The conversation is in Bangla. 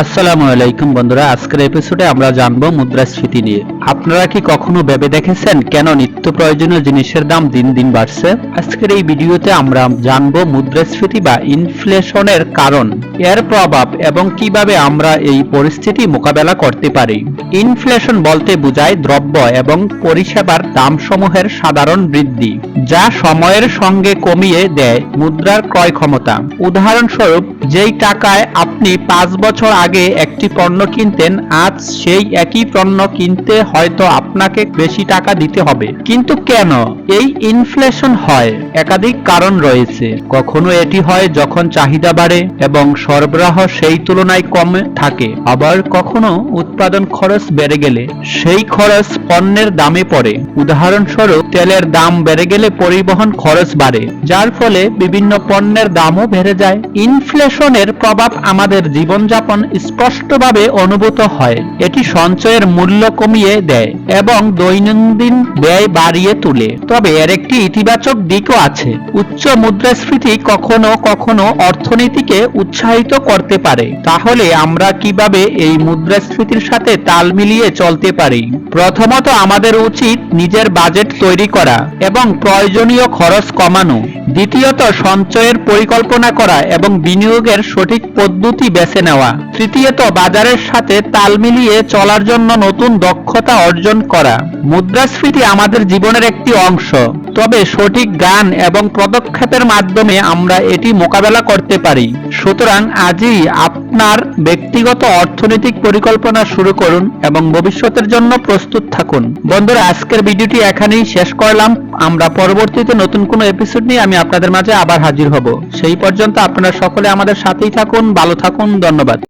আসসালামু আলাইকুম বন্ধুরা, আজকের এপিসোডে আমরা জানব মুদ্রাস্ফীতি নিয়ে। আপনারা কি কখনো ভেবে দেখেছেন কেন নিত্য প্রয়োজনীয় জিনিসের দাম দিন দিন বাড়ছে? আজকের এই ভিডিওতে আমরা জানব মুদ্রাস্ফীতি বা ইনফ্লেশনের কারণ, এর প্রভাব এবং কীভাবে আমরা এই পরিস্থিতি মোকাবেলা করতে পারি। ইনফ্লেশন বলতে বোঝায় দ্রব্য এবং পরিষেবার দামসমূহের সাধারণ বৃদ্ধি, যা সময়ের সঙ্গে কমিয়ে দেয় মুদ্রার ক্রয় ক্ষমতা। উদাহরণস্বরূপ, যেই টাকায় আপনি পাঁচ বছর আগে একটি পণ্য কিনতেন, আজ সেই একই পণ্য কিনতে হয়তো আপনাকে বেশি টাকা দিতে হবে। কিন্তু কেন? এই ইনফ্লেশন হয়, একাধিক কারণ রয়েছে। কখনো এটি হয় যখন চাহিদা বাড়ে এবং সরবরাহ সেই তুলনায় কমে থাকে। আবার কখনো উৎপাদন খরচ বেড়ে গেলে সেই খরচ পণ্যের দামে পড়ে। উদাহরণস্বরূপ, তেলের দাম বেড়ে গেলে পরিবহন খরচ বাড়ে, যার ফলে বিভিন্ন পণ্যের দামও বেড়ে যায়। ইনফ্লেশনের প্রভাব আমাদের জীবনযাপন স্পষ্টভাবে অনুভূত হয়। এটি সঞ্চয়ের মূল্য কমিয়ে দেয় এবং দৈনন্দিন ব্যয় বাড়িয়ে তোলে। তবে এর একটি ইতিবাচক দিকও আছে। উচ্চ মুদ্রাস্ফীতি কখনো কখনো অর্থনীতিকে উৎসাহিত করতে পারে। তাহলে আমরা কীভাবে এই মুদ্রাস্ফীতির সাথে তাল মিলিয়ে চলতে পারি? প্রথমত আমাদের উচিত নিজের বাজেট তৈরি করা এবং প্রয়োজনীয় খরচ কমানো। দ্বিতীয়ত, সঞ্চয়ের পরিকল্পনা করা এবং বিনিয়োগের সঠিক পদ্ধতি বেছে নেওয়া। তৃতীয়ত, বাজারের সাথে তাল মিলিয়ে চলার জন্য নতুন দক্ষতা অর্জন করা। মুদ্রাস্ফীতি আমাদের জীবনের একটি অংশ। তবে সঠিক গান এবং পদক্ষেপের মাধ্যমে আমরা এটি মোকাবেলা করতে পারি। সুতরাং আজই আপনার ব্যক্তিগত অর্থনৈতিক পরিকল্পনা শুরু করুন এবং ভবিষ্যতের জন্য প্রস্তুত থাকুন। বন্ধুরা, আজকের ভিডিওটি এখানেই শেষ করলাম। আমরা পরবর্তীতে নতুন কোনো এপিসোড নিয়ে আমি আপনাদের মাঝে আবার হাজির হব। সেই পর্যন্ত আপনারা সকলে আমাদের সাথেই থাকুন, ভালো থাকুন, ধন্যবাদ।